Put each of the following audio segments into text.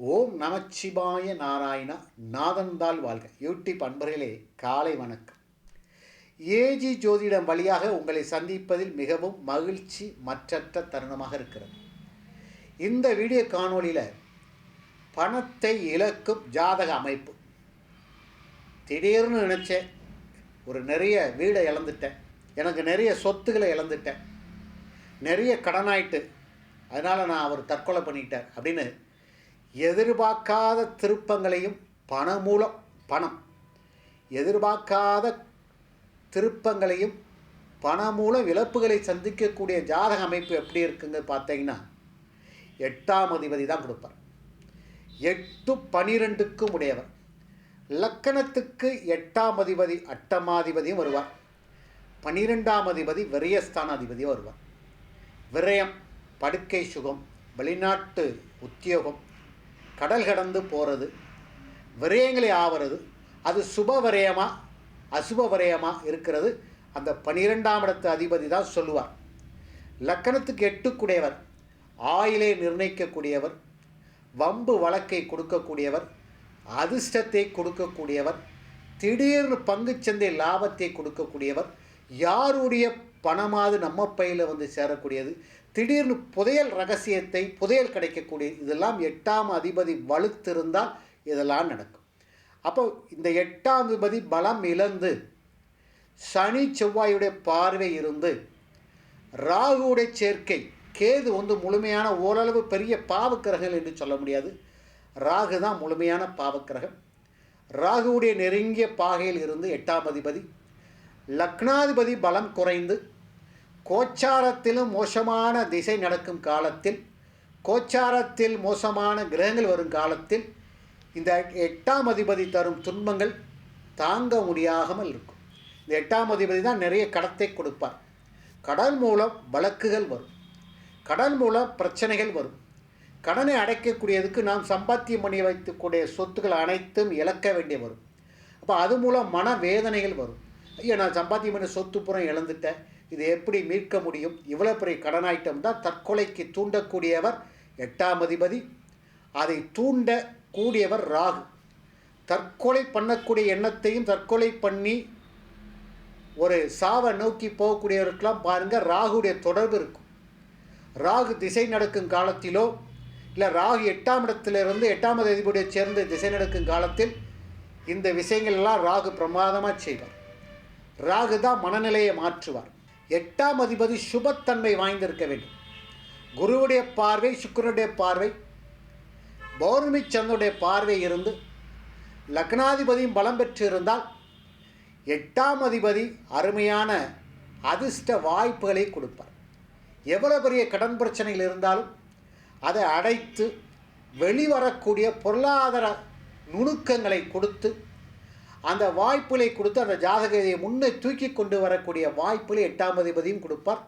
ஓம் நமச்சிவாய நாராயணா நாதந்தாள் வாழ்க. யூடியூப் அன்பர்களே காலை வணக்கம். ஏஜி ஜோதிடம் வழியாக உங்களை சந்திப்பதில் மிகவும் மகிழ்ச்சி மற்றற்ற தருணமாக இருக்கிறது. இந்த வீடியோ காணொலியில் பணத்தை இழக்கும் ஜாதக அமைப்பு. திடீர்னு நினச்சேன் ஒரு நிறைய வீடை இழந்துட்டேன். எனக்கு நிறைய சொத்துக்களை இழந்துட்டேன். நிறைய கடனாயிட்டு அதனால் நான் அவர் தற்கொலை பண்ணிக்கிட்டார் அப்படின்னு எதிர்பார்க்காத திருப்பங்களையும் பண மூலம் பணம். எதிர்பார்க்காத திருப்பங்களையும் பண மூலம் இழப்புகளை சந்திக்கக்கூடிய ஜாதக அமைப்பு எப்படி இருக்குங்க பார்த்தீங்கன்னா எட்டாம் அதிபதி தான் கொடுப்பார். எட்டு பனிரெண்டுக்கும் உடையவர். லக்கணத்துக்கு எட்டாம் அதிபதி அட்டமாதிபதியும் வருவார். பனிரெண்டாம் அதிபதி விரயஸ்தான அதிபதியும் வருவார். விரயம் படுக்கை சுகம் வெளிநாட்டு உத்தியோகம் கடல் கடந்து போகிறது விரயங்களை ஆவறது அது சுப விரயமா அசுப விரயமா இருக்கிறது. அந்த பனிரெண்டாம் இடத்து அதிபதி தான் சொல்லுவார். லக்கணத்துக்கு எட்டுக்குடையவர் ஆயிலை நிர்ணயிக்கக்கூடியவர் வம்பு வழக்கை கொடுக்கக்கூடியவர் அதிர்ஷ்டத்தை கொடுக்கக்கூடியவர் திடீர்னு பங்குச்சந்தை லாபத்தை கொடுக்கக்கூடியவர் யாருடைய பணமாவது நம்ம பையில் வந்து சேரக்கூடியது திடீர்னு புதையல் ரகசியத்தை புதையல் கிடைக்கக்கூடிய இதெல்லாம் எட்டாம் அதிபதி வலுத்திருந்தால் இதெல்லாம் நடக்கும். அப்போ இந்த எட்டாம் அதிபதி பலம் இழந்து சனி செவ்வாயுடைய பார்வை இருந்து ராகுவுடைய சேர்க்கை கேது வந்து முழுமையான ஓரளவு பெரிய பாவக்கிரகங்கள் என்று சொல்ல முடியாது. ராகு தான் முழுமையான பாவக்கிரகம். ராகுவுடைய நெருங்கிய பாகையில் இருந்து எட்டாம் அதிபதி லக்னாதிபதி பலம் குறைந்து கோச்சாரத்திலும் மோசமான திசை நடக்கும் காலத்தில் கோச்சாரத்தில் மோசமான கிரகங்கள் வரும் காலத்தில் இந்த எட்டாம் அதிபதி தரும் துன்பங்கள் தாங்க முடியாமல் இருக்கும். இந்த எட்டாம் அதிபதி தான் நிறைய கடத்தை கொடுப்பார். கடன் மூலம் வழக்குகள் வரும். கடன் மூலம் பிரச்சனைகள் வரும். கடனை அடைக்கக்கூடியதுக்கு நாம் சம்பாத்தியம் பண்ணி வைத்துக்கூடிய சொத்துக்கள் அனைத்தும் இழக்க வேண்டிய வரும். அப்போ அது மூலம் மன வேதனைகள் வரும். ஐயோ நான் சம்பாத்தியம் பண்ண சொத்து புறம் இழந்துட்டேன். இது எப்படி மீட்க முடியும்? இவ்வளோ பெரிய கடனாயிட்டம் தான் தற்கொலைக்கு தூண்டக்கூடியவர் எட்டாம் அதிபதி. அதை தூண்டக்கூடியவர் ராகு. தற்கொலை பண்ணக்கூடிய எண்ணத்தையும் தற்கொலை பண்ணி ஒரு சாவை நோக்கி போகக்கூடியவருக்கெல்லாம் பாருங்கள் ராகுடைய தொடர்பு இருக்கும். ராகு திசை நடக்கும் காலத்திலோ இல்லை ராகு எட்டாம் இடத்திலிருந்து எட்டாம் அதிபதியை சேர்ந்து திசை நடக்கும் காலத்தில் இந்த விஷயங்கள்லாம் ராகு பிரமாதமாக செய்வார். ராகு தான் மனநிலையை மாற்றுவார். எட்டாம் அதிபதி சுபத்தன்மை வாய்ந்திருக்க வேண்டும். குருவுடைய பார்வை சுக்கரனுடைய பார்வை பௌர்ணமி சந்தனுடைய பார்வை இருந்து லக்னாதிபதியும் பலம் பெற்று இருந்தால் எட்டாம் அதிபதி அருமையான அதிர்ஷ்ட வாய்ப்புகளை கொடுப்பார். எவ்வளோ பெரிய கடன் பிரச்சனைகள் இருந்தாலும் அதை அடைத்து வெளிவரக்கூடிய பொருளாதார நுணுக்கங்களை கொடுத்து அந்த வாய்ப்புகளை கொடுத்து அந்த ஜாதகத்தை முன்னே தூக்கி கொண்டு வரக்கூடிய வாய்ப்புகளை எட்டாம் அதிபதியும் கொடுப்பார்.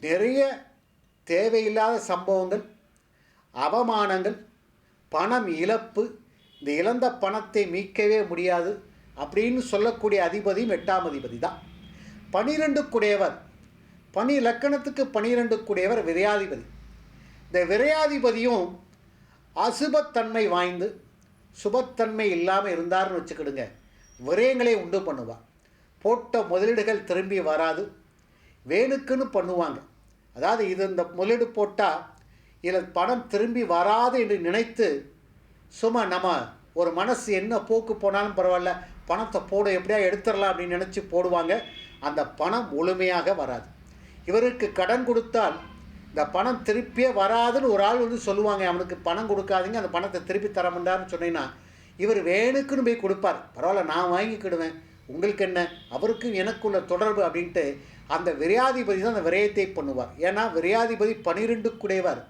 நிறைய தேவையில்லாத சம்பவங்கள் அவமானங்கள் பணம் இழப்பு இந்த இழந்த பணத்தை மீட்கவே முடியாது அப்படின்னு சொல்லக்கூடிய அதிபதியும் எட்டாம் அதிபதி தான். பனிரெண்டு குடையவர் பனி இலக்கணத்துக்கு பனிரெண்டு குடையவர் விரையாதிபதி. இந்த விரையாதிபதியும் அசுபத்தன்மை வாய்ந்து சுபத்தன்மை இல்லாமல் இருந்தார்னு வச்சுக்கிடுங்க. விரயங்களை உண்டு பண்ணுவாள் போட்ட முதலீடுகள் திரும்பி வராது. வேணுக்குன்னு பண்ணுவாங்க. அதாவது இது இந்த முதலீடு போட்டால் இதில் பணம் திரும்பி வராது என்று நினைத்து சும்மா நம்ம ஒரு மனசு என்ன போக்கு போனாலும் பரவாயில்ல பணத்தை போட எப்படியா எடுத்துடலாம் அப்படின்னு நினச்சி போடுவாங்க. அந்த பணம் முழுமையாக வராது. இவருக்கு கடன் கொடுத்தால் இந்த பணம் திருப்பியே வராதுன்னு ஒரு ஆள் வந்து சொல்லுவாங்க அவனுக்கு பணம் கொடுக்காதீங்க அந்த பணத்தை திருப்பி தர முடியாதுன்னு சொன்னீங்கன்னா இவர் வேணுக்குன்னு போய் கொடுப்பார். பரவாயில்ல நான் வாங்கிக்கிடுவேன். உங்களுக்கு என்ன? அவருக்கும் எனக்குள்ள தொடர்பு அப்படின்ட்டு அந்த விரையாதிபதி தான் அந்த விரயத்தை பண்ணுவார். ஏன்னா விரையாதிபதி பனிரெண்டு குடைவார்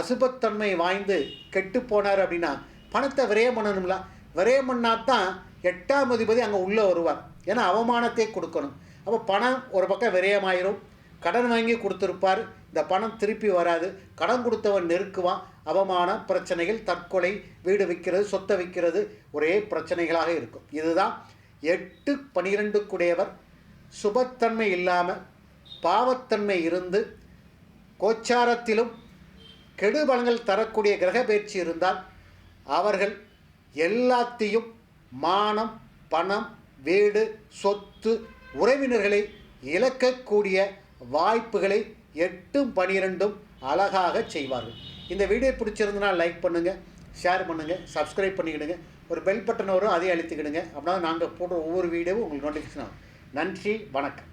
அசுபத்தன்மை வாய்ந்து கெட்டு போனார் அப்படின்னா பணத்தை விரயம் பண்ணணும்ல. விரயம் பண்ணால் தான் எட்டாம் அதிபதி அங்கே உள்ளே வருவார். ஏன்னா அவமானத்தை கொடுக்கணும். அப்போ பணம் ஒரு பக்கம் விரயமாயிரும். கடன் வாங்கி கொடுத்துருப்பார். இந்த பணம் திருப்பி வராது. கடன் கொடுத்தவன் நெருக்குவான். அவமான பிரச்சனைகள் தற்கொலை வீடு விற்கிறது சொத்தை விற்கிறது ஒரே பிரச்சனைகளாக இருக்கும். இதுதான் எட்டு பனிரெண்டுக்குடையவர். சுபத்தன்மை இல்லாமல் பாவத்தன்மை இருந்து கோச்சாரத்திலும் கெடுபலங்கள் தரக்கூடிய கிரக பயிற்சி இருந்தால் அவர்கள் எல்லாத்தையும் மானம் பணம் வீடு சொத்து உறவினர்களை இழக்கக்கூடிய வாய்ப்புகளை எட்டும் பனிரெண்டும் அழகாக செய்வார்கள். இந்த வீடியோ பிடிச்சிருந்தனா லைக் பண்ணுங்கள் ஷேர் பண்ணுங்கள் சப்ஸ்கிரைப் பண்ணிக்கிடுங்க ஒரு பெல் பட்டன் வரும் அதையும் அழுத்திக்கிடுங்க. அப்படின்னா நாங்கள் போடுற ஒவ்வொரு வீடியோவும் உங்களுக்கு நோட்டிஃபிகேஷன் ஆகும். நன்றி வணக்கம்.